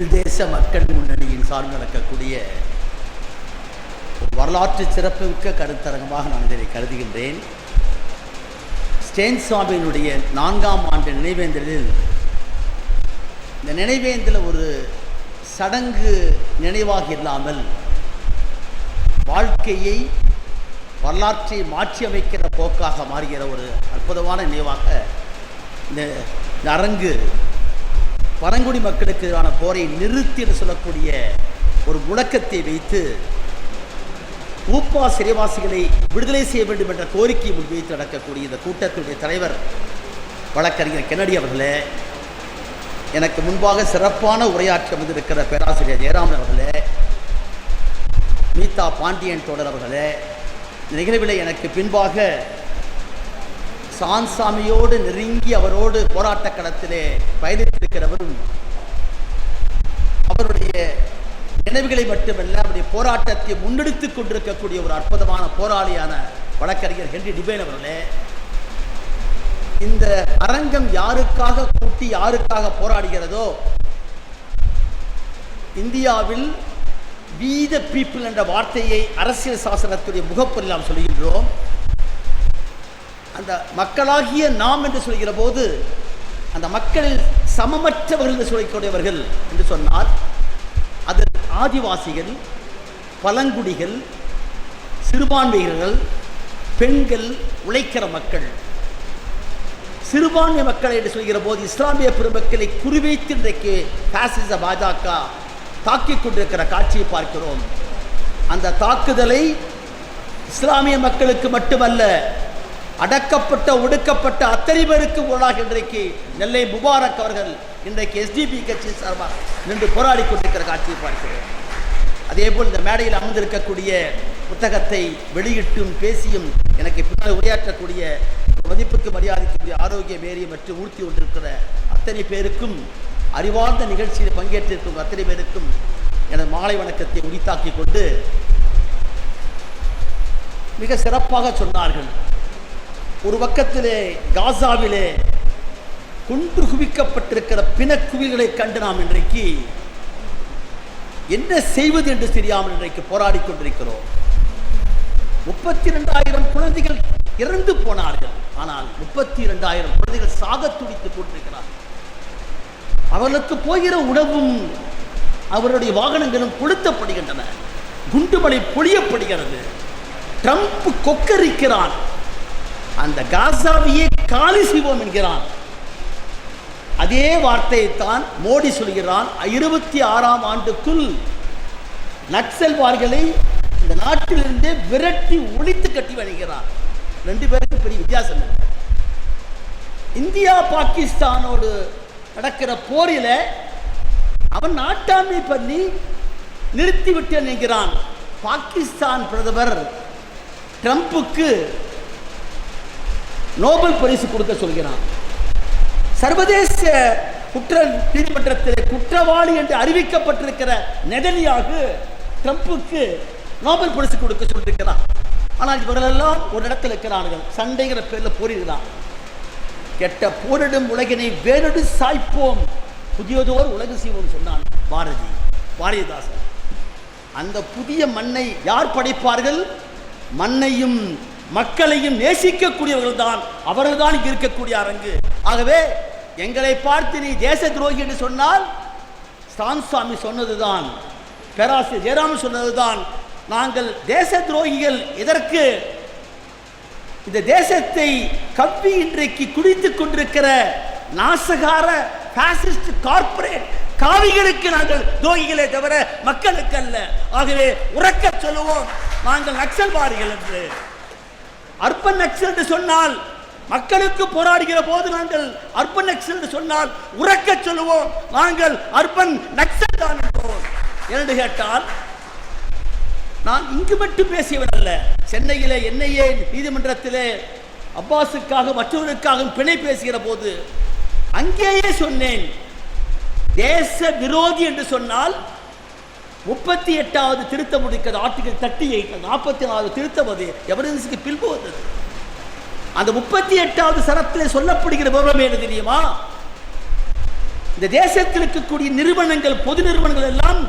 தேச மக்கள் முன்னணியின் சார்பில் நடக்கக்கூடிய வரலாற்று சிறப்புமிக்க கருத்தரங்கமாக நான் இதனை கருதுகின்றேன். ஸ்டேன் சுவாமியினுடைய நான்காம் ஆண்டு நினைவேந்தலில் இந்த நினைவேந்தில் ஒரு சடங்கு நினைவாக இல்லாமல் வாழ்க்கையை வரலாற்றை மாற்றி அமைக்கிற போக்காக மாறுகிற ஒரு அற்புதமான நினைவாக இந்த இந்த அரங்கு பழங்குடி மக்களுக்கு எதிரான போரை நிறுத்தி என்று சொல்லக்கூடிய ஒரு முழக்கத்தை வைத்து ஊப்பா சிறைவாசிகளை விடுதலை செய்ய வேண்டும் என்ற கோரிக்கையை முன்வைத்து நடக்கக்கூடிய இந்த கூட்டத்தினுடைய தலைவர் வழக்கறிஞர் கென்னடி அவர்களே எனக்கு முன்பாக சிறப்பான உரையாற்றி வந்திருக்கிற பேராசிரியர் ஜெயராமன் அவர்களே மீதா பாண்டியன் தோழர் அவர்களே நிகழ்வில் எனக்கு பின்பாக சான்சாமியோடு நெருங்கி அவரோடு போராட்ட களத்திலே பயணித்திருக்கிறவரும் அவருடைய நினைவுகளை மட்டுமல்ல அவருடைய போராட்டத்தை முன்னெடுத்துக் கொண்டிருக்கக்கூடிய ஒரு அற்புதமான போராளியான வழக்கறிஞர் ஹென்றி டிபேன் அவர்களே இந்த அரங்கம் யாருக்காக கூட்டி யாருக்காக போராடுகிறதோ இந்தியாவில் வீத பீப்புள் என்ற வார்த்தையை அரசியல் சாசனத்துடைய முகப்பொருள் நாம் சொல்கின்றோம் அந்த மக்களாகிய நாம் என்று சொல்கிற போது அந்த மக்களில் சமமற்றவர்கள் என்று சொல்லக்கூடியவர்கள் என்று சொன்னால் அது ஆதிவாசிகள் பழங்குடிகள் சிறுபான்மையினர்கள் பெண்கள் உழைக்கிற மக்கள். சிறுபான்மை மக்களை என்று சொல்கிற போது இஸ்லாமிய பெருமக்களை குறிவைத்து இன்றைக்கு பாசிச பாஜக தாக்கிக் கொண்டிருக்கிற காட்சியை பார்க்கிறோம். அந்த தாக்குதலை இஸ்லாமிய மக்களுக்கு மட்டுமல்ல அடக்கப்பட்ட ஒடுக்கப்பட்ட அத்தனை பேருக்கு உள்ளாக இன்றைக்கு நெல்லை முபாரக் அவர்கள் இன்றைக்கு எஸ்டிபி கட்சி சார்பாக நின்று போராடி கொண்டிருக்கிற காட்சியை பார்க்கிறோம். அதேபோல் இந்த மேடையில் அமர்ந்திருக்கக்கூடிய புத்தகத்தை வெளியிட்டும் பேசியும் எனக்கு பின்னால் உரையாற்றக்கூடிய மதிப்புக்கு மரியாதைக்குரிய ஆரோக்கிய மேரி மற்றும் ஊர்த்தி கொண்டிருக்கிற அத்தனை பேருக்கும் அறிவார்ந்த நிகழ்ச்சியில் பங்கேற்றிருக்கும் அத்தனை பேருக்கும் எனது மாலை வணக்கத்தை உரித்தாக்கி கொண்டு மிக சிறப்பாக சொன்னார்கள். ஒரு பக்கத்திலே காசாவிலே குன்று குவிக்கப்பட்டிருக்கிற பிணக்குவில்களை கண்டு நாம் இன்றைக்கு என்ன செய்வது என்று தெரியாமல் இன்றைக்கு போராடி கொண்டிருக்கிறோம். முப்பத்தி ரெண்டாயிரம் குழந்தைகள் இறந்து போனார்கள். ஆனால் முப்பத்தி இரண்டாயிரம் குழந்தைகள் சாக துடித்துக் கொண்டிருக்கிறார்கள். அவர்களுக்கு போகிற உணவும் அவருடைய வாகனங்களும் கொளுத்தப்படுகின்றன. குண்டுமலை பொழியப்படுகிறது. ட்ரம்ப் கொக்கரிக்கிறான். அந்த காசாவையே காலி செய்வோம் என்கிறான். அதே வார்த்தையைத்தான் மோடி சொல்கிறான். இருபத்தி ஆறாம் ஆண்டுக்குள் நக்சல்வார்களை இந்த நாட்டிலிருந்தே விரட்டி ஒழித்து கட்டி வருகிறான் ரெண்டு பேருக்கு பெரிய வித்தியாசம் இல்லை இந்தியா பாகிஸ்தானோடு நடக்கிற போரில் அவன் நாட்டாண்மை பண்ணி நிறுத்திவிட்டு நிற்கிறான் பாகிஸ்தான் பிரதமர் ட்ரம்ப்புக்கு நோபல் பரிசு கொடுக்க சொல்கிறான். சர்வதேச குற்ற நீதிமன்றத்தில் குற்றவாளி என்று அறிவிக்கப்பட்டிருக்கிற நெதனியாக ட்ரம்புக்கு நோபல் பரிசு கொடுக்க சொல்லியிருக்கிறான். ஆனால் இவர்களெல்லாம் ஒரு இடத்தில் இருக்கிறார்கள். சண்டைங்கிற பேரில் போரிடுதான் கெட்ட போரிடும் உலகினை வேறொடு சாய்ப்போம். புதியதோர் உலகு செய்வோம் சொன்னான் பாரதி பாரதிதாசன். அந்த புதிய மண்ணை யார் படைப்பார்கள்? மண்ணையும் மக்களையும் நேசிக்கக்கூடியவர்கள் தான் அவர்கள் தான் இருக்கக்கூடிய அரங்கு. ஆகவே எங்களை பார்த்து நீ தேச துரோகி என்று சொன்னால் சாமி சொன்னதுதான் பேராசிரியர் ஜெயராமன் சொன்னதுதான் நாங்கள் தேச துரோகிகள் இதற்கு இந்த தேசத்தை கப்பி இன்றைக்கு குடித்துக் கொண்டிருக்கிற நாசகார பாசிஸ்ட் கார்ப்பரேட் காவிகளுக்கு நாங்கள் துரோகிகளே தவிர மக்களுக்கு அல்ல. ஆகவே உறக்க சொல்லுவோம் நாங்கள் நக்சல்வாதிகள் என்று. அர்பன் நக்சல் என்று சொன்னால் மக்களுக்கு போராடுகிற போது நாங்கள் அர்பன் நக்சல் என்று சொன்னால் உறக்க சொல்லுவோம். நாங்கள் அர்ப்பன் நக்சல் தான் என்போம். என்று கேட்டால் நான் இங்கு மட்டும் பேசியவன் அல்ல. சென்னையிலே என்னையே நீதிமன்றத்திலே அப்பாஸுக்காக மற்றவருக்காகவும் பிணை பேசுகிற போது அங்கேயே சொன்னேன். தேச விரோதி என்று சொன்னால் முப்பத்தி எட்டாவது திருத்தம் முடிக்கிறது ஆர்டிகல் தேர்ட்டி எயிட் நாற்பத்தி நாலு திருத்தம் அது. எமர்ஜென்சிக்கு பின்பு வந்தது. அந்த முப்பத்தி எட்டாவது சரத்தில் சொல்லப்படுகிற விவரம் என்ன தெரியுமா? இந்த தேசத்தில் இருக்கக்கூடிய நிறுவனங்கள் பொது நிறுவனங்கள் எல்லாம்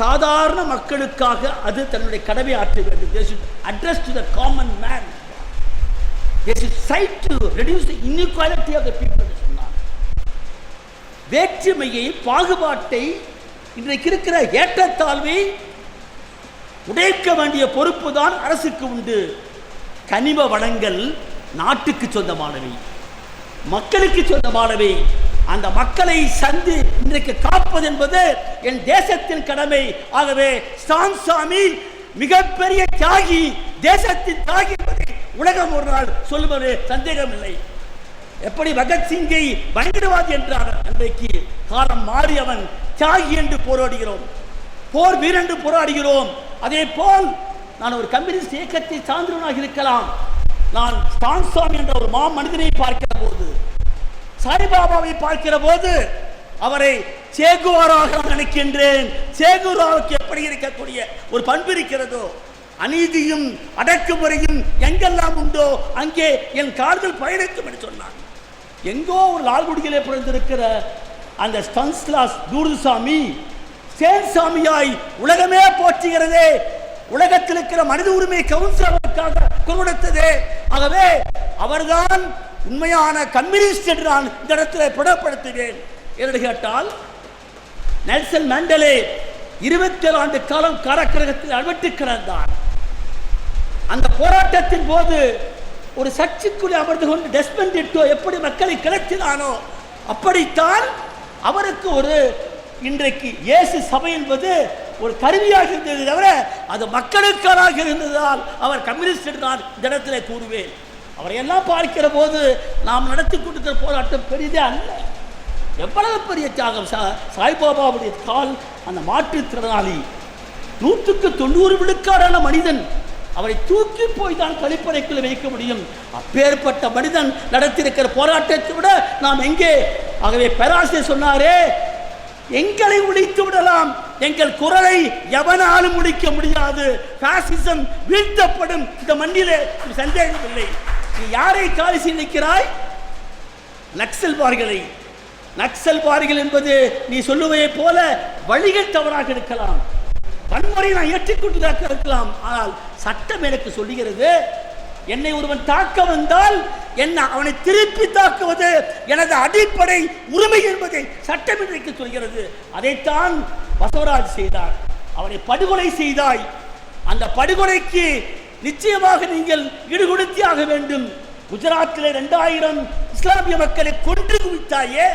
சாதாரண மக்களுக்காக அது தன்னுடைய கடமை ஆற்ற வேண்டும். They should address to the common man. They should try to the the inequality of the சொன்னார் வேற்றுமையை பாகுபாட்டை இன்றைக்கு இருக்கிற ஏற்றத்தாழ்வை உடைக்க வேண்டிய பொறுப்பு தான் அரசுக்கு உண்டு. கனிம வளங்கள் நாட்டுக்கு சொந்தமானவை. மக்களுக்கு சொந்தமானவை. அந்த மக்களை சந்து இன்றைக்கு காப்பது என்பது என் தேசத்தின் கடமை. ஆகவே சாமி மிகப்பெரிய தியாகி தேசத்தின் தியாகி என்பதை உலகம் ஒரு நாள் சொல்லுவது சந்தேகமில்லை. எப்படி பகத்சிங்கை பயங்கரவாதி என்றார் அன்றைக்கு. காலம் மாறி அவன் தியாகி என்று போராடுகிறோம். போர் வீரன்று போராடுகிறோம். அதே போல் நான் ஒரு கம்யூனிஸ்ட் இயக்கத்தை சார்ந்தவனாக இருக்கலாம். நான் ஸ்டான்சாமி என்ற ஒரு மா மனிதனை பார்க்கிற போது சாய்பாபாவை பார்க்கிற போது அவரை சேகுவாராக நினைக்கின்றேன். சேகுவாவுக்கு எப்படி இருக்கக்கூடிய ஒரு பண்பு இருக்கிறதோ அநீதியும் அடக்குமுறையும் எங்கெல்லாம் உண்டோ அங்கே என் கால்கள் பயணிக்கும் என்று சொன்னான். எங்கோ ஒரு லால்குடியிலே பிறந்திருக்கிற அந்த ஸ்டன்ஸ்லாஸ் தூர்துசாமி சேன் சாமியாய் உலகமே போற்றுகிறதே உலகத்தில் இருக்கிற மனித உரிமை கவுன்சில் அவருக்காக கொடுத்ததே ஆகவே அவர்தான் உண்மையான கம்யூனிஸ்ட் என்று நான் இந்த இடத்துல புடப்படுத்துவேன் என்று கேட்டால் நெல்சன் மண்டலே இருபத்தி ஏழு ஆண்டு காலம் காரக்கிரகத்தில் அழ்வட்டு கிடந்தான் அந்த போராட்டத்தின் போது ஒரு சர்ச்சுக்குள்ளே அமர்ந்து கொண்டு டஸ்ட்பின் இட்டோ எப்படி மக்களை கிளச்சினானோ அப்படித்தான் அவருக்கு ஒரு இன்றைக்கு இயேசு சபை என்பது ஒரு கருவியாக இருந்தது தவிர அது மக்களுக்காக இருந்ததால் அவர் கம்யூனிஸ்ட் என்று நான் இந்த கூறுவேன். அவரை எல்லாம் பார்க்கிற போது நாம் நடத்தி கொண்டிருக்கிற போராட்டம் பெரிதே அல்ல. எவ்வளவு பெரிய தியாகம்? சா- சாய்பாபாவுடைய கால் அந்த மாற்றுத்திறனாளி. நூற்றுக்கு தொண்ணூறு விழுக்காடான மனிதன் அவரை தூக்கி போய் தான் கழிப்பறைக்குள் வைக்க முடியும். அப்பேற்பட்ட மனிதன் நடத்தியிருக்கிற போராட்டத்தை விட நாம் எங்கே? ஆகவே பேராசிரியர் சொன்னாரே எங்களை ஒழித்து விடலாம். எங்கள் குரலை எவனாலும் முடிக்க முடியாது. பாசிசம் வீழ்த்தப்படும். இந்த மண்ணிலே சந்தேகம் இல்லை. நீ யாரை காலி நிற்கிறாய் நக்சல்வார்களை. நக்சல்வாதிகள் என்பது நீ சொல்லுவதைப் போல வழிகள் தவறாக இருக்கலாம். வன்முறை நான் ஏற்றிக்கொண்டு இருக்கலாம். ஆனால் சட்டம் எனக்கு சொல்லுகிறது என்னை ஒருவன் தாக்க வந்தால் என்ன அவனை திருப்பி தாக்குவது எனது அடிப்படை உரிமை என்பதை சட்டம் இன்றைக்கு சொல்கிறது. அதைத்தான் பசவராஜ் செய்தார். அவனை படுகொலை செய்தாய். அந்த படுகொலைக்கு நிச்சயமாக நீங்கள் ஈடுகொடுத்தியாக வேண்டும். குஜராத்தில் இரண்டாயிரம் இஸ்லாமிய மக்களை கொன்று குவித்தாயே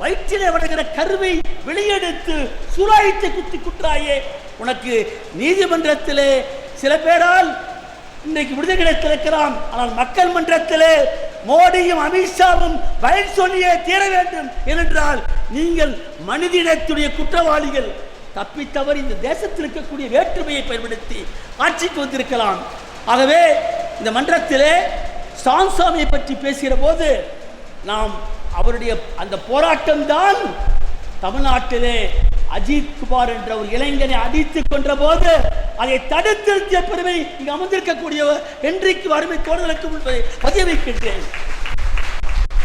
வயிற்றிலே வளர்கிற கருவை வெளியெடுத்து சுராயத்தை குத்தி குற்றாயே உனக்கு நீதிமன்றத்திலே சில பேரால் இன்றைக்கு விடுதலை கிடைத்திருக்கலாம் ஆனால் மக்கள் மன்றத்திலே மோடியும் அமித்ஷாவும் பயன் சொல்லியே தீர வேண்டும் ஏனென்றால் நீங்கள் மனிதனத்துடைய குற்றவாளிகள். தப்பி தவறி இந்த தேசத்தில் இருக்கக்கூடிய வேற்றுமையை பயன்படுத்தி ஆட்சிக்கு வந்திருக்கலாம். ஆகவே இந்த மன்றத்திலே சான்சாமியை பற்றி பேசுகிற போது நாம் அவருடைய அந்த போராட்டம் தான் தமிழ்நாட்டிலே அஜித் குமார் என்ற ஒரு இளைஞனை அடித்து கொன்ற போது அதை தடுத்து நிறுத்திய பெருமை இங்கு அமர்ந்திருக்கக்கூடியவர் என்றைக்கு வறுமை தோழர்களுக்கு முன்பை பதிய வைக்கின்றேன்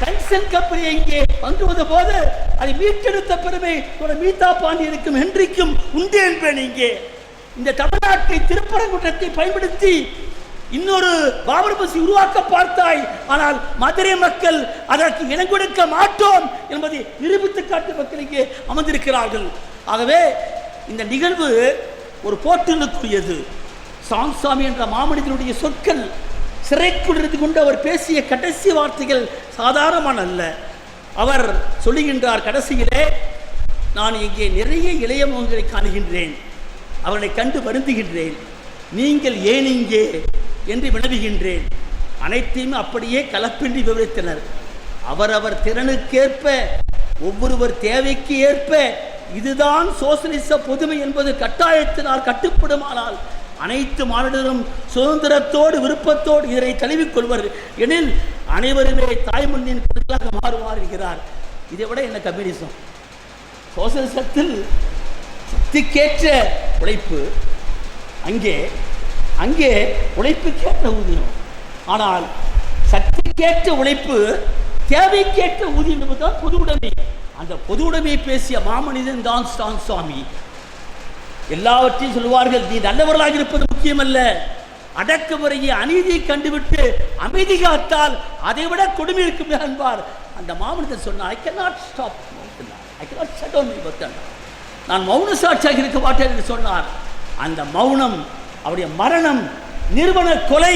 கன்சன் கப்பலை இங்கே வந்து வந்த போது அதை மீட்டெடுத்த பெருமை ஒரு மீதா பாண்டியனுக்கும் என்றைக்கும் உண்டு என்பேன் இங்கே. இந்த தமிழ்நாட்டை திருப்பரங்குன்றத்தை பயன்படுத்தி இன்னொரு பாபர் பசி உருவாக்க பார்த்தாய். ஆனால் மதுரை மக்கள் அதற்கு இடம் கொடுக்க மாட்டோம் என்பதை நிரூபித்து காட்டு மக்கள் இங்கே அமர்ந்திருக்கிறார்கள். ஆகவே இந்த நிகழ்வு ஒரு போற்றலுக்குரியது சாம்சாமி என்ற மாமனிதனுடைய சொற்கள் சிறைக்குள்ளிருந்து கொண்டு அவர் பேசிய கடைசி வார்த்தைகள் சாதாரணமான அல்ல. அவர் சொல்லுகின்றார் கடைசியிலே நான் இங்கே நிறைய இளைய முகங்களை காணுகின்றேன். அவர்களை கண்டு வருந்துகின்றேன். நீங்கள் ஏன் இங்கே? என்று வினவுகின்றேன். அனைத்தையும் அப்படியே கலப்பின்றி விவரித்தனர். அவரவர் திறனுக்கேற்ப ஒவ்வொருவர் தேவைக்கு ஏற்ப இதுதான் சோசலிச பொதுமை என்பது. கட்டாயத்தினால் கட்டுப்படுமானால் அனைத்து மாநிலரும் சுதந்திரத்தோடு விருப்பத்தோடு இதனை தழுவிக்கொள்வர் எனில் அனைவருமே தாய்மண்ணின் குரலாக மாறுவார் என்கிறார் இதை விட என்ன கம்யூனிசம்? சோசலிசத்தில் சக்திக்கேற்ற உழைப்பு அங்கே அங்கே உழைப்புக்கேற்ற ஊதியம். ஆனால் சக்திக்கேற்ற உழைப்பு தேவைக்கேற்ற ஊதியம் என்பதுதான் பொது உடைமை. அந்த பொது உடைமை பேசிய மாமனிதன் தான் ஸ்டான் சுவாமி. எல்லாவற்றையும் சொல்லுவார்கள் நீ நல்லவர்களாக இருப்பது முக்கியமல்ல. அடக்குமுறையை அநீதியை கண்டுவிட்டு அமைதி காத்தால் அதை விட கொடுமை இருக்கும் என்பார். அந்த மாமனிதன் சொன்னார் ஐ cannot stop ஐ cannot shut down நான் மௌன சாட்சியாக இருக்க மாட்டேன் என்று சொன்னார். அந்த மௌனம் அவருடைய மரணம் நிறுவன கொலை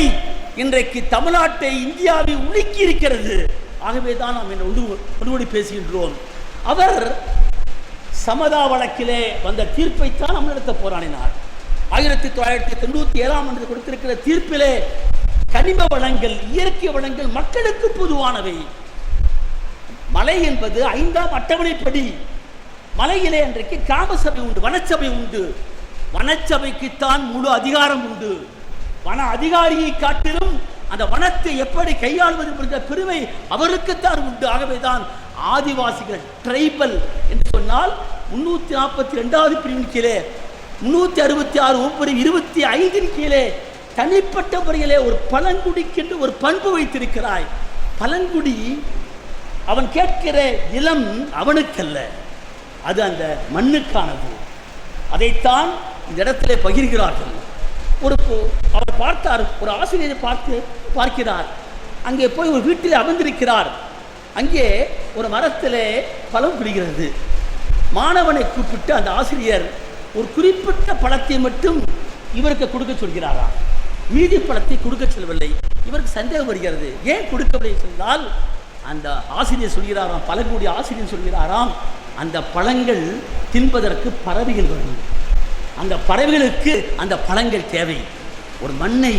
இன்றைக்கு தமிழ்நாட்டை இந்தியாவை உலுக்கி இருக்கிறது. ஆகவே தான் நாம் என்ன உடுவடி பேசுகின்றோம். அவர் சமதா வழக்கிலே வந்த தீர்ப்பைத்தான் அமலெடுத்த போராடினார். ஆயிரத்தி தொள்ளாயிரத்தி தொண்ணூத்தி ஏழாம் ஆண்டு கொடுத்திருக்கிற தீர்ப்பிலே கனிம வளங்கள் இயற்கை வளங்கள் மக்களுக்கு பொதுவானவை. மலை என்பது ஐந்தாம் அட்டவணைப்படி. மலையிலே அன்றைக்கு கிராம சபை உண்டு வனச்சபை உண்டு. வனச்சபைக்குத்தான் முழு அதிகாரம் உண்டு. வன அதிகாரியை காட்டிலும் அந்த வனத்தை எப்படி கையாள்வது என்ற பெருமை அவருக்குத்தான் உண்டு. ஆகவேதான் ஆதிவாசிகள் ட்ரைபல் என்று சொன்னால் முன்னூற்றி நாற்பத்தி ரெண்டாவது பிரிவின் கீழே முன்னூற்றி அறுபத்தி ஆறு ஒவ்வொரு இருபத்தி ஐந்தின் கீழே தனிப்பட்ட முறையிலே ஒரு பழங்குடிக்கென்று ஒரு பண்பு வைத்திருக்கிறாய். பழங்குடி அவன் கேட்கிற இளம் அவனுக்கல்ல. அது அந்த மண்ணுக்கானது. அதைத்தான் இந்த இடத்திலே பகிர்கிறார்கள். ஒரு அவர் பார்த்தார் ஒரு ஆசிரியரை பார்த்து பார்க்கிறார். அங்கே போய் ஒரு வீட்டில் அமர்ந்திருக்கிறார். அங்கே ஒரு மரத்தில் பழம் பிடிக்கிறது மாணவனை கூப்பிட்டு அந்த ஆசிரியர் ஒரு குறிப்பிட்ட பழத்தை மட்டும் இவருக்கு கொடுக்க சொல்கிறாராம். மீதி பழத்தை கொடுக்க சொல்லவில்லை. இவருக்கு சந்தேகம் வருகிறது. ஏன் கொடுக்கவில்லை சொன்னால் அந்த ஆசிரியர் சொல்கிறாராம் பழங்குடி ஆசிரியர் சொல்கிறாராம் அந்த பழங்கள் தின்பதற்கு பறவைகள் வரும். அந்த பறவைகளுக்கு அந்த பழங்கள் தேவை. ஒரு மண்ணை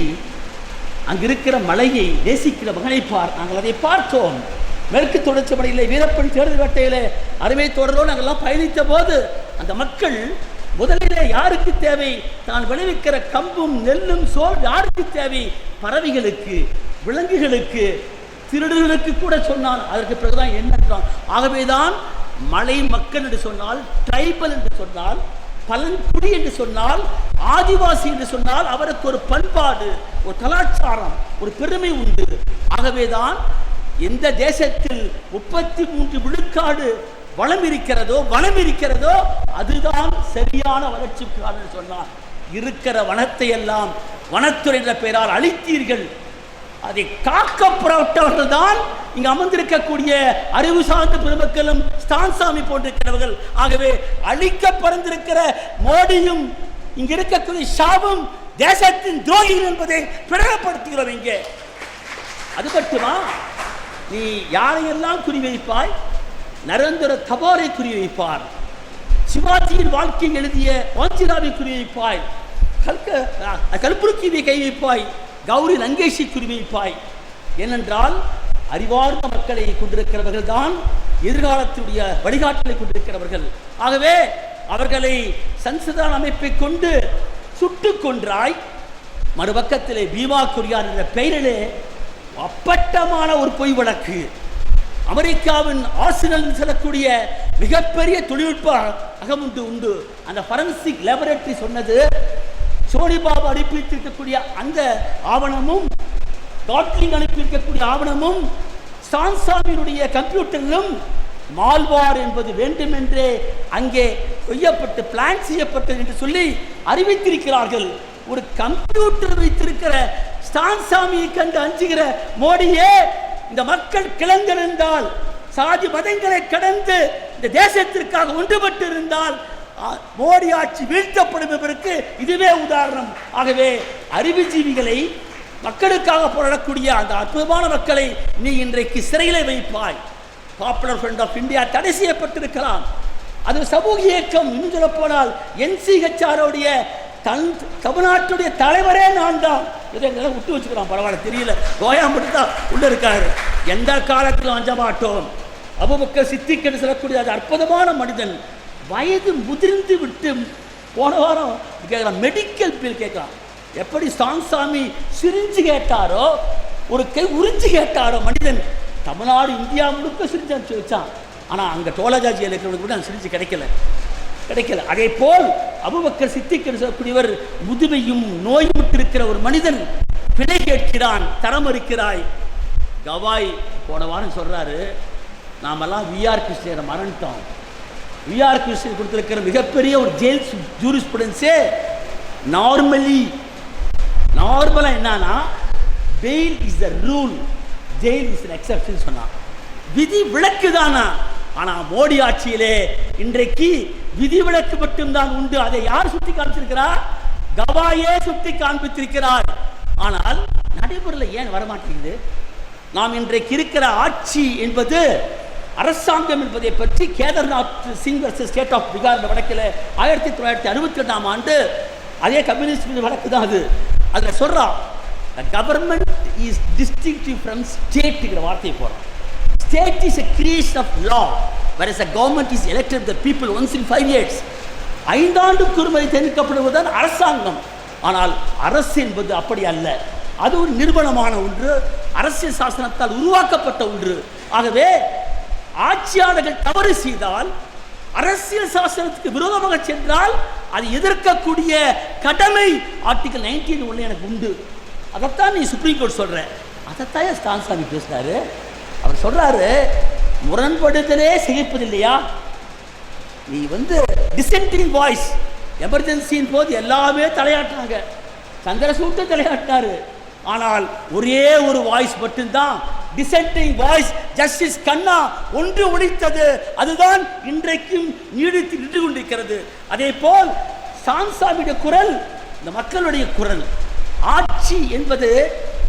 அங்கிருக்கிற மலையை நேசிக்கிற மகனை பார் நாங்கள் அதை பார்த்தோம். மேற்கு தொடர்ச்சி படையில் வீரப்பன் தேர்தல் வேட்டையிலே அருமை தொடரோடு நாங்கள்லாம் பயணித்த போது அந்த மக்கள் முதலிலே யாருக்கு தேவை? தான் விளைவிக்கிற கம்பும் நெல்லும் சோல் யாருக்கு தேவை? பறவைகளுக்கு விலங்குகளுக்கு திருடர்களுக்கு கூட சொன்னான் அதற்கு பிறகுதான் என்னன்றான் ஆகவேதான் மலை மக்கள் என்று சொன்னால் ட்ரைபல் என்று சொன்னால் பழங்குடி என்று சொன்னால் ஆதிவாசி என்று சொன்னால் அவருக்கு ஒரு பண்பாடு ஒரு கலாச்சாரம் ஒரு பெருமை உண்டு. ஆகவேதான் எந்த தேசத்தில் முப்பத்தி மூன்று விழுக்காடு வளம் இருக்கிறதோ வனம் இருக்கிறதோ அதுதான் சரியான வளர்ச்சிக்கான சொன்னார் இருக்கிற வனத்தை எல்லாம் வனத்துறை என்ற பெயரால் அழித்தீர்கள். அதை காக்கப்பட்டவர்கள் தான் இங்கு அமர்ந்திருக்கக்கூடிய அறிவு சார்ந்த பெருமக்களும் ஸ்டான்சாமி போன்றிருக்கிறவர்கள். ஆகவே அழிக்க பறந்திருக்கிற மோடியும் இங்க இருக்கக்கூடிய ஷாவும் தேசத்தின் துரோகிகள் என்பதை பிரகப்படுத்துகிறோம் இங்கே. அது மட்டுமா? நீ யாரையெல்லாம் குறிவைப்பாய்? நரேந்திர தபாரை குறிவைப்பார். சிவாஜியின் வாழ்க்கை எழுதிய வாஞ்சிராவை குறிவைப்பாய். கல்க அஹ், கல்புருக்கியை கை வைப்பாய் கௌரி லங்கேஷை குறிவைப்பாய். ஏனென்றால் அறிவார்ந்த மக்களை கொண்டிருக்கிறவர்கள் தான் எதிர்காலத்துடைய வழிகாட்டலை கொண்டிருக்கிறவர்கள். ஆகவே அவர்களை சன்சதான் அமைப்பை கொண்டு சுட்டுக் கொன்றாய். மறுபக்கத்திலே பீமா குரியான் என்ற பெயரிலே அப்பட்டமான ஒரு பொய் வழக்கு. அமெரிக்காவின் ஆர்சினல் செல்லக்கூடிய மிகப்பெரிய தொழில்நுட்ப அகமுண்டு உண்டு அந்த ஃபரன்சிக் லேபரேட்டரி சொன்னது சோனி பாபு அனுப்பியிருக்கக்கூடிய அந்த ஆவணமும் டாட்லிங் அனுப்பியிருக்கக்கூடிய ஆவணமும் சான்சாமியினுடைய கம்ப்யூட்டரிலும் மால்வார் என்பது வேண்டுமென்றே அங்கே கொய்யப்பட்டு பிளான் செய்யப்பட்டது என்று சொல்லி அறிவித்திருக்கிறார்கள். ஒரு கம்ப்யூட்டர் வைத்திருக்கிற ஸ்டான்சாமியை கண்டு அஞ்சுகிற மோடியே இந்த மக்கள் கிளந்திருந்தால் சாதி மதங்களை கடந்து இந்த தேசத்திற்காக ஒன்றுபட்டு இருந்தால் மோடி ஆட்சி வீழ்த்தப்படும் என்பதற்கு இதுவே உதாரணம். ஆகவே அறிவுஜீவிகளை மக்களுக்காக போராடக்கூடிய அந்த அற்புதமான மக்களை நீ இன்றைக்கு சிறையில் வைப்பாய். பாப்புலர் ஃப்ரண்ட் ஆஃப் இந்தியா தடை செய்யப்பட்டிருக்கலாம். அது சமூக இயக்கம் இன்னும் சொல்ல போனால் என்சிஹெச்ஆருடைய தன் தமிழ்நாட்டுடைய தலைவரே நான் தான். இதை எங்களை விட்டு வச்சுக்கிறான். பரவாயில்ல தெரியல. கோயா மட்டும் தான் உள்ள இருக்காரு. எந்த காலத்திலும் அஞ்ச மாட்டோம். அபுபக்கர் சித்திக்கென்று சொல்லக்கூடிய அது அற்புதமான மனிதன். வயது முதிர்ந்து விட்டு போன வாரம் கேட்கலாம் மெடிக்கல் பில் கேட்கலாம் எப்படி சாமி சிரிஞ்சு கேட்டாரோ ஒரு கை உறிஞ்சு கேட்டாரோ மனிதன். தமிழ்நாடு இந்தியா முழுக்க சிரிஞ்சு சொல்லிச்சான். வச்சான் ஆனால் அங்கே டோலஜாஜியில் இருக்கிறவங்களுக்கு கூட அந்த சிரிஞ்சு கிடைக்கல. கிடைக்கல. அதே போல் அபுபக்கர் சித்திக் என்று சொல்லக்கூடியவர் முதுமையும் நோயும் ஒரு மனிதன் பிழை கேட்கிறான் தரம் இருக்கிறாய் கவாய் போன வாரம் சொல்றாரு நாமெல்லாம் விஆர் கிருஷ்ணரை மறந்துட்டோம். விஆர் கிருஷ்ணன் கொடுத்திருக்கிற மிகப்பெரிய ஒரு ஜெயில் ஜூரிஸ்புடன்ஸே நார்மலி நார்மலாக என்னன்னா bail is the rule jail is exception சொன்னான். விதி விளக்கு தானா ஆனால் மோடி ஆட்சியிலே இன்றைக்கு விதிவிலக்கு மட்டும்தான் உண்டு. அதை யார் சுட்டி காமிச்சிருக்கிறார் கவாயே சுட்டி காண்பித்திருக்கிறார். ஆனால் நடைமுறையில் ஏன் வரமாட்டேங்குது? நாம் இன்றைக்கு இருக்கிற ஆட்சி என்பது அரசாங்கம் என்பதை பற்றி Kedarnath Singh versus state of Bihar என்ற வழக்கில் ஆயிரத்தி தொள்ளாயிரத்தி அறுபத்தி ரெண்டாம் ஆண்டு அதே கம்யூனிஸ்ட் வழக்கு தான் அது. அதில் சொல்கிறான் கவர்மெண்ட் இஸ் டிஸ்டிங்டிவ் ஃப்ரம் ஸ்டேட்டுங்கிற வார்த்தையை போகிறோம் state is a creation of law whereas a government is elected the people once in five years. ஐந்தாண்டுக்கு ஒருமுறை தேர்ந்தெடுக்கப்படுவதுதான் அரசாங்கம். ஆனால் அரசு என்பது அப்படி அல்ல. அது ஒரு நிறுவனமான ஒன்று. அரசியல் சாசனத்தால் உருவாக்கப்பட்ட ஒன்று. ஆகவே ஆட்சியாளர்கள் தவறு செய்தால் அரசியல் சாசனத்துக்கு விரோதமாக சென்றால் அதை எதிர்க்கக்கூடிய கடமை ஆர்டிகல் நைன்டீன் ஒன்று எனக்கு உண்டு. அதைத்தான் நீ சுப்ரீம் கோர்ட் சொல்கிற அதைத்தான் ஸ்டான்சாமி பேசுகிறாரு அவர் சொல்கிறாரு முரண்படுதலே செய்யப்பதில்லையா நீ வந்து டிசென்டிங் வாய்ஸ் எமர்ஜென்சியின் போது எல்லாமே தலையாட்டினாங்க சந்திரசூட்டு தலையாட்டினாரு ஆனால் ஒரே ஒரு வாய்ஸ் மட்டும்தான். டிசென்டிங் வாய்ஸ் ஜஸ்டிஸ் கண்ணா ஒன்று ஒழித்தது அதுதான் இன்றைக்கும் நீடித்து நின்று கொண்டிருக்கிறது. அதே போல் சாம்சாமியுடைய குரல் இந்த மக்களுடைய குரல். ஆட்சி என்பது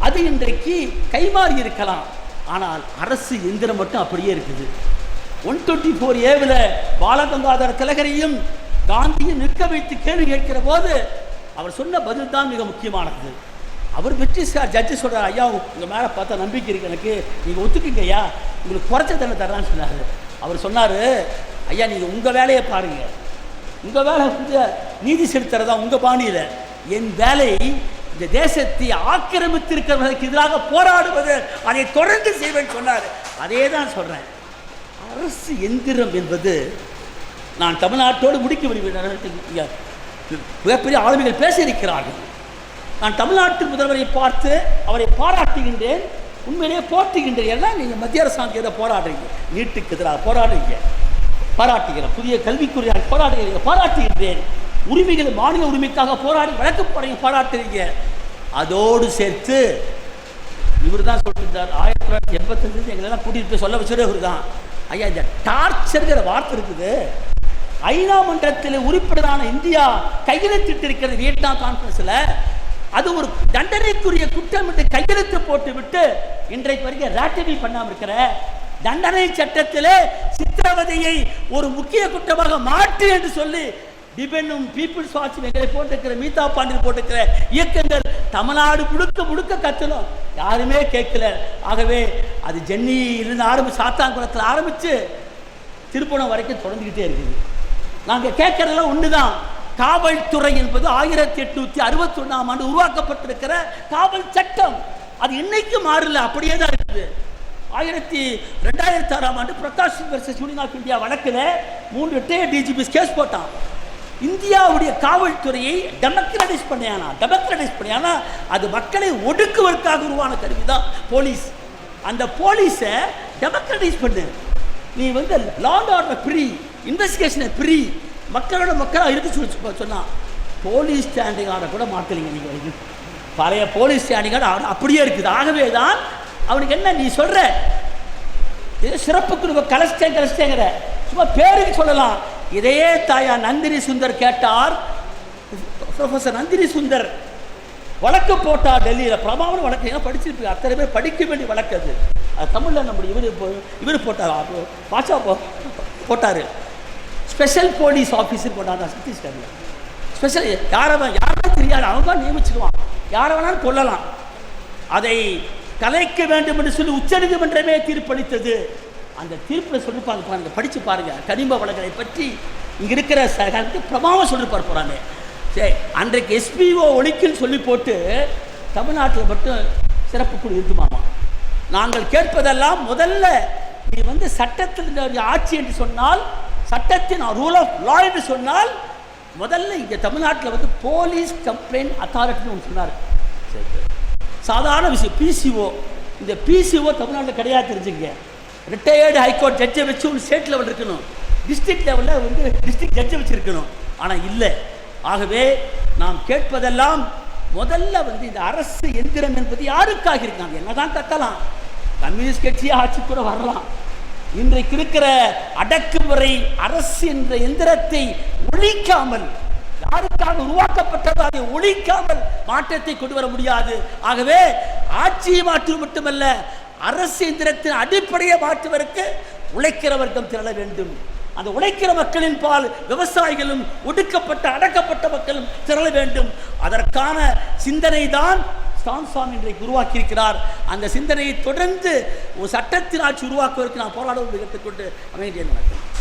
அது இன்றைக்கு கைமாறி இருக்கலாம். ஆனால் அரசு எந்திரம் மட்டும் அப்படியே இருக்குது. ஒன் டுவெண்ட்டி ஃபோர் ஏவில் பாலகங்காதர திலகரையும் காந்தியும் நிற்க வைத்து கேள்வி கேட்கிற போது அவர் சொன்ன பதில் தான் மிக முக்கியமானது. அவர் பிரிட்டிஷ்கார் ஜட்ஜி சொல்கிறார் ஐயா உங்கள் மேலே பார்த்தா நம்பிக்கை இருக்கு எனக்கு. நீங்கள் ஒத்துக்குங்க ஐயா. உங்களுக்கு குறைச்ச தண்டனை தரலான்னு சொன்னார். அவர் சொன்னார் ஐயா நீங்கள் உங்கள் வேலையை பாருங்கள் உங்கள் வேலை வந்து நீதி செலுத்துறதா உங்கள் பாணியில். என் வேலை இந்த தேசத்தை ஆக்கிரமித்திருக்கிறவர்களுக்கு எதிராக போராடுவது அதை தொடர்ந்து செய்வேன் சொன்னார். அதே தான் சொல்கிறேன் அரசு எந்திரம் என்பது நான் தமிழ்நாட்டோடு முடிக்க விரும்பினேன் மிகப்பெரிய ஆளுமைகள் பேசியிருக்கிறார்கள். நான் தமிழ்நாட்டு முதல்வரை பார்த்து அவரை பாராட்டுகின்றேன் உண்மையிலேயே போட்டுகின்றேன் நீங்கள் மத்திய அரசாங்கம் எதை போராடுறீங்க. நீட்டுக்கு எதிராக போராடுறீங்க. பாராட்டுகிறேன். புதிய கல்விக்குரிய போராடுகிறீங்க. பாராட்டுகின்றேன். உரிமைகள் மாநில உரிமைக்காக போராடி வழக்கு படையை பாராட்டுறீங்க. அதோடு சேர்த்து இவர் தான் சொல்லியிருந்தார் ஆயிரத்தி தொள்ளாயிரத்தி எண்பத்தஞ்சு எங்களெல்லாம் கூட்டிகிட்டு போய் சொல்ல வச்சுட்டு இவர் தான். ஐயா இந்த டார்ச்சருங்கிற வார்த்தை இருக்குது. ஐநா மன்றத்தில் உறுப்பினரான இந்தியா கையெழுத்திட்டிருக்கிறது வியட்நாம் கான்ஃபரன்ஸில் அது ஒரு தண்டனைக்குரிய குற்றம் என்று கையெழுத்து போட்டு விட்டு இன்றைக்கு வரைக்கும் ராட்டிஃபை பண்ணாமல் இருக்கிற தண்டனை சட்டத்திலே சித்திரவதையை ஒரு முக்கிய குற்றமாக மாற்று என்று சொல்லி டிபெண்டும் பீப்புள்ஸ் வாட்ச் எங்களை போட்டிருக்கிற மீதா பாண்டியில் போட்டிருக்கிற இயக்கங்கள் தமிழ்நாடு முழுக்க முழுக்க கத்தணும். யாருமே கேட்கல. ஆகவே அது ஜென்னியிலிருந்து ஆரம்பி சாத்தான்குளத்தில் ஆரம்பித்து திருப்பணம் வரைக்கும் தொடர்ந்துக்கிட்டே இருக்குது. நாங்கள் கேட்கறதெல்லாம் ஒன்று தான் காவல்துறை என்பது ஆயிரத்தி எட்நூற்றி அறுபத்தி ஒன்றாம் ஆண்டு உருவாக்கப்பட்டிருக்கிற காவல் சட்டம். அது இன்னைக்கு மாறல. அப்படியே தான் இருக்குது. ஆயிரத்தி ரெண்டாயிரத்தி ஆறாம் ஆண்டு Prakash Singh versus union of India வழக்கில் மூன்று ரிட்டையர் டிஜிபிஸ் கேஸ் போட்டான். இந்தியாவுடைய காவல்துறையை டெமோக்ரடைஸ் பண்ணியானா? டெமோக்ரடைஸ் பண்ணியானா? அது மக்களை ஒடுக்குவதற்காக உருவான கருவி தான் போலீஸ். அந்த போலீஸை டெமோக்ரடைஸ் பண்ணு. நீ வந்து லாண்ட் ஆர்டர் ஃப்ரீ இன்வெஸ்டிகேஷனை ஃப்ரீ மக்களோட மக்களாக இருக்க சொல்லி சொன்னான் போலீஸ் ஸ்டாண்டிங் ஆர்டர் கூட மாற்றலைங்க நீங்கள் வரைக்கும். பழைய போலீஸ் ஸ்டாண்டிங் ஆர்டர் அப்படியே இருக்குது. ஆகவே தான் அவனுக்கு என்ன நீ சொல்கிற இது சிறப்பு குழுவை கலஸ்டேன் கலஸ்டேங்கிற சும்மா பேருக்கு சொல்லலாம். இதையே தாயா நந்தினி சுந்தர் கேட்டார் ப்ரொஃபஸர் நந்தினி சுந்தர் வழக்கு போட்டார் டெல்லியில் பிரபாவன் வழக்கு ஏன் படிச்சிருப்பீங்க? அத்தனை பேர் படிக்க வேண்டிய வழக்கு அது. அது தமிழில் நம்முடைய இவர் இவர் போட்டார்? பாஷா போ போட்டார். ஸ்பெஷல் போலீஸ் ஆஃபீஸர் போட்டாங்க சத்தீஸ்கரில். ஸ்பெஷல் யாரவன் யாருமே தெரியாது. அவன் தான் நியமிச்சுக்குவான். யாரை வேணாலும் கொல்லலாம். அதை கலைக்க வேண்டும் என்று சொல்லி உச்சநீதிமன்றமே தீர்ப்பளித்தது. அந்த தீர்ப்பில் சொல்லிருப்பாங்க பாருங்க படித்து பாருங்க. கனிம வளங்களை பற்றி இங்கே இருக்கிற சகத்து பிரமாவம் சொல்லியிருப்பார் போகிறாங்க சரி அன்றைக்கு எஸ்பிஓ ஒழிக்குன்னு சொல்லி போட்டு தமிழ்நாட்டில் மட்டும் சிறப்பு குழு இருக்குமாமா? நாங்கள் கேட்பதெல்லாம் முதல்ல நீ வந்து சட்டத்தில் ஆட்சி என்று சொன்னால் சட்டத்தின் ரூல் ஆஃப் லா என்று சொன்னால் முதல்ல இங்கே தமிழ்நாட்டில் வந்து போலீஸ் கம்ப்ளைண்ட் அத்தாரிட்டின்னு ஒன்று சொன்னார். சரி சாதாரண விஷயம் பிசிஓ இந்த பிசிஓ தமிழ்நாட்டில் கிடையாது தெரிஞ்சுங்க ரிட்டையர்டு ஹைகோர்ட் ஜட்ஜை வச்சு ஒரு ஸ்டேட் லெவல் இருக்கணும். டிஸ்ட்ரிக்ட் லெவலில் வந்து டிஸ்ட்ரிக்ட் ஜட்ஜை வச்சிருக்கணும். ஆனால் இல்லை. ஆகவே நாம் கேட்பதெல்லாம் முதல்ல வந்து இந்த அரசு எந்திரம் என்பது யாருக்காக இருக்காங்க? என்னதான் கத்தலாம். கம்யூனிஸ்ட் கட்சியாக ஆட்சி கூட வரலாம். இன்றைக்கு இருக்கிற அடக்குமுறை அரசு என்ற எந்திரத்தை ஒழிக்காமல் யாருக்காக உருவாக்கப்பட்டதோ அதை ஒழிக்காமல் மாற்றத்தை கொண்டு வர முடியாது. ஆகவே ஆட்சியை மாற்றுவது மட்டுமல்ல அரசு இயந்திரத்தின் அடிப்படையை மாற்றுவதற்கு உழைக்கிற வர்க்கம் திரள வேண்டும். அந்த உழைக்கிற மக்களின் பால் விவசாயிகளும் ஒடுக்கப்பட்ட அடக்கப்பட்ட மக்களும் திரள வேண்டும். அதற்கான சிந்தனை தான் ஸ்டான்சாமி இன்றைக்கு உருவாக்கியிருக்கிறார். அந்த சிந்தனையை தொடர்ந்து ஒரு சட்டத்தின் ஆட்சி உருவாக்குவதற்கு நான் போராடுவது கற்றுக்கொண்டு அமைதியை நடக்கிறேன்